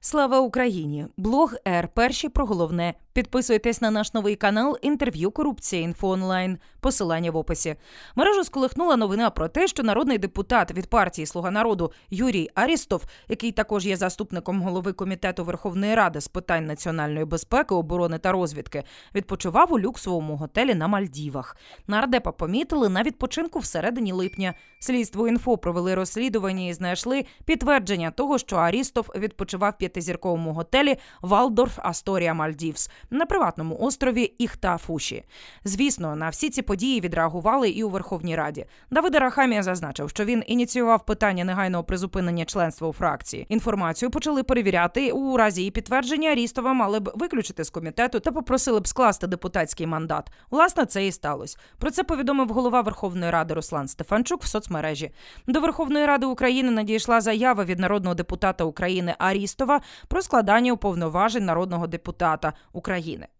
Слава Україні! Блог Р. Перші про головне. Підписуйтесь на наш новий канал інтерв'ю Корупція інфо онлайн. Посилання в описі. Мережу сколихнула новина про те, що народний депутат від партії Слуга народу Юрій Арістов, який також є заступником голови комітету Верховної Ради з питань національної безпеки, оборони та розвідки, відпочивав у люксовому готелі на Мальдівах. Нардепа помітили на відпочинку всередині липня. Слідство інфо провели розслідування і знайшли підтвердження того, що Арістов відпочивав п'ятизірковому готелі Валдорф Асторія Мальдівс на приватному острові Іхта-Фуші. Звісно, на всі ці події відреагували і у Верховній Раді. Давид Арахамія зазначив, що він ініціював питання негайного призупинення членства у фракції. Інформацію почали перевіряти у разі її підтвердження. Арістова мали б виключити з комітету та попросили б скласти депутатський мандат. Власне, це і сталося. Про це повідомив голова Верховної Ради Руслан Стефанчук в соцмережі. До Верховної Ради України надійшла заява від народного депутата України Арістова про складання уповноважень народного депутата України.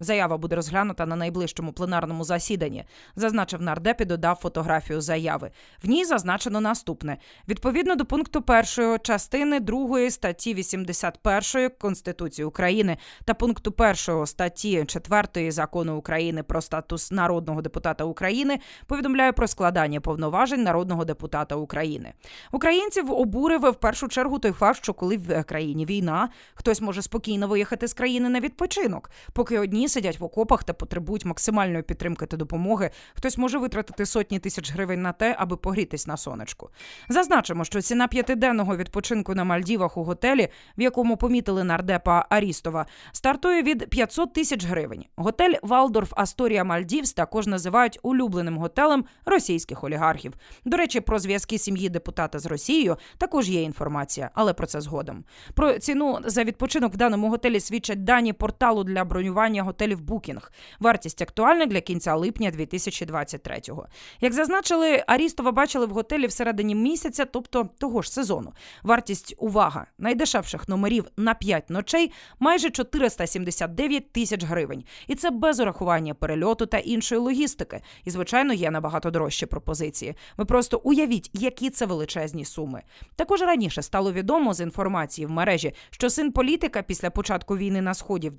Заява буде розглянута на найближчому пленарному засіданні. Зазначив нардеп і додав фотографію заяви. В ній зазначено наступне: відповідно до пункту першої частини 2 статті 81 Конституції України та пункту першого статті 4 закону України про статус народного депутата України повідомляю про складання повноважень народного депутата України. Українців обурив в першу чергу той факт, що коли в країні війна, хтось може спокійно виїхати з країни на відпочинок, поки одні сидять в окопах та потребують максимальної підтримки та допомоги. Хтось може витратити сотні тисяч гривень на те, аби погрітись на сонечку. Зазначимо, що ціна п'ятиденного відпочинку на Мальдівах у готелі, в якому помітили нардепа Арістова, стартує від 500 тисяч гривень. Готель Валдорф Асторія Мальдівс також називають улюбленим готелем російських олігархів. До речі, про зв'язки сім'ї депутата з Росією також є інформація, але про це згодом. Про ціну за відпочинок в даному готелі свідчать дані порталу для бронювання готелів Booking. Вартість актуальна для кінця липня 2023-го. Як зазначили, Арістова бачили в готелі всередині місяця, тобто того ж сезону. Вартість увага найдешевших номерів на 5 ночей майже 479 тисяч гривень. І це без урахування перельоту та іншої логістики. І, звичайно, є набагато дорожчі пропозиції. Ви просто уявіть, які це величезні суми. Також раніше стало відомо з інформації в мережі, що син політика після початку війни на сході в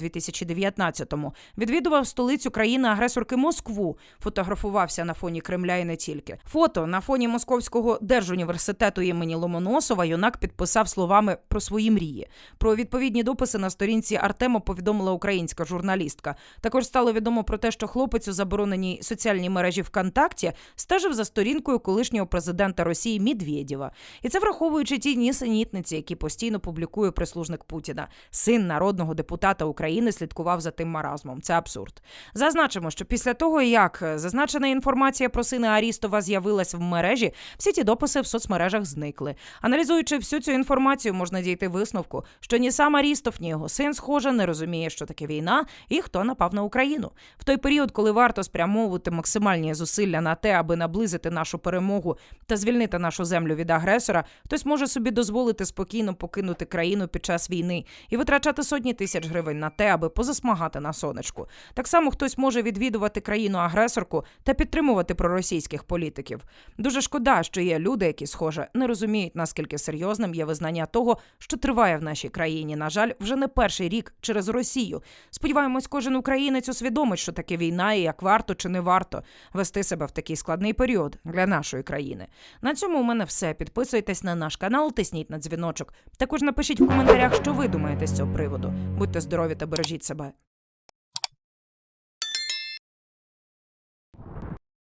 2019-му відвідував столицю країни-агресорки Москву, фотографувався на фоні Кремля і не тільки. Фото на фоні Московського держуніверситету імені Ломоносова юнак підписав словами про свої мрії. Про відповідні дописи на сторінці Артема повідомила українська журналістка. Також стало відомо про те, що хлопець у забороненій соціальній мережі ВКонтакті стежив за сторінкою колишнього президента Росії Медведєва. І це враховуючи ті нісенітниці, які постійно публікує прислужник Путіна. Син народного депутата України слідкував за тим маразмом. Це абсурд. Зазначимо, що після того, як зазначена інформація про сина Арістова з'явилась в мережі, всі ті дописи в соцмережах зникли. Аналізуючи всю цю інформацію, можна дійти висновку, що ні сам Арістов, ні його син, схоже, не розуміє, що таке війна і хто напав на Україну. В той період, коли варто спрямовувати максимальні зусилля на те, аби наблизити нашу перемогу та звільнити нашу землю від агресора, хтось може собі дозволити спокійно покинути країну під час війни і витрачати сотні тисяч гривень на те, аби позасмагати на сонечку. Так само хтось може відвідувати країну-агресорку та підтримувати проросійських політиків. Дуже шкода, що є люди, які, схоже, не розуміють, наскільки серйозним є визнання того, що триває в нашій країні. На жаль, вже не перший рік через Росію. Сподіваємось, кожен українець усвідомить, що таке війна і як варто чи не варто вести себе в такий складний період для нашої країни. На цьому у мене все. Підписуйтесь на наш канал, тисніть на дзвіночок. Також напишіть в коментарях, що ви думаєте з цього приводу. Будьте здорові та бережіть себе.